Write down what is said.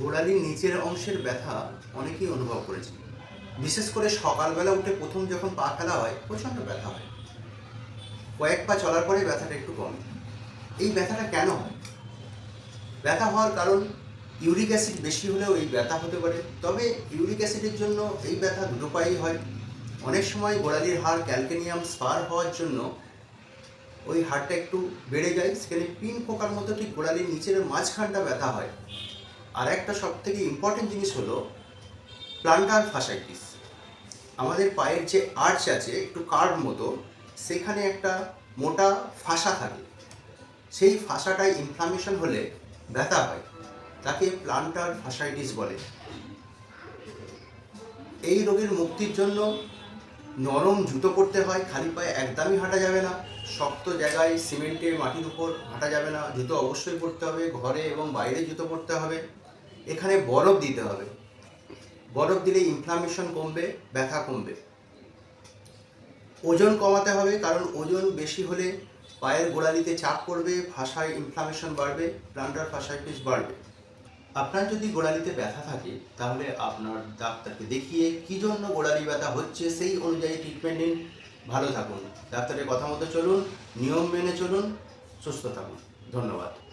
গোড়ালির নিচের অংশের ব্যথা অনেকেই অনুভব করেছে বিশেষ করে সকালবেলা উঠে প্রথম যখন পা ফেলা হয়, প্রচণ্ড ব্যথা হয়। কয়েক পা চলার পরে ব্যথাটা একটু কমে। এই ব্যথাটা কেন? হয় ব্যথা হওয়ার কারণ ইউরিক অ্যাসিড বেশি হলেও এই ব্যথা হতে পারে। তবে ইউরিক অ্যাসিডের জন্য এই ব্যথা দুটো পায়েই হয়। অনেক সময় গোড়ালির হাড় ক্যালকেনিয়াম স্পার হওয়ার জন্য ওই হাড়টা একটু বেড়ে যায়। সেখানে পিন পোকার মতো ঠিক গোড়ালির নিচের মাঝখানটা ব্যথা হয়। আর একটা সব থেকে ইম্পর্টেন্ট জিনিস হলো প্লান্টার ফাসাইটিস আমাদের পায়ের যে আর্চ আছে, একটু কার্ভ মতো, সেখানে একটা মোটা ফাঁসা থাকে। সেই ফাসাটায় ইনফ্লামেশন হলে ব্যথা হয়, তাকে প্লান্টার ফাসাইটিস বলে। এই রোগের মুক্তির জন্য নরম জুতো পরতে হয়, খালি পায়ে একদমই হাঁটা যাবে না। শক্ত জায়গায় সিমেন্টে মাটির উপর হাঁটা যাবে না। জুতো অবশ্যই পরতে হবে, ঘরে এবং বাইরে জুতো পরতে হবে। এখানে বরফ দিতে হবে। বরফ দিলে ইনফ্লামেশন কমবে, ব্যথা কমবে। ওজন কমাতে হবে, কারণ ওজন বেশি হলে পায়ের গোড়ালিতে চাপ পড়বে, ভাষায় ইনফ্লামেশন বাড়বে প্লান্টার ফাসাইটিস বাড়বে। আপনার যদি গোড়ালিতে ব্যথা থাকে, তাহলে আপনার ডাক্তারকে দেখিয়ে কী জন্য গোড়ালি ব্যথা হচ্ছে সেই অনুযায়ী ট্রিটমেন্ট নিন। ভালো থাকুন। ডাক্তারের কথা মতো চলুন, নিয়ম মেনে চলুন, সুস্থ থাকুন। ধন্যবাদ।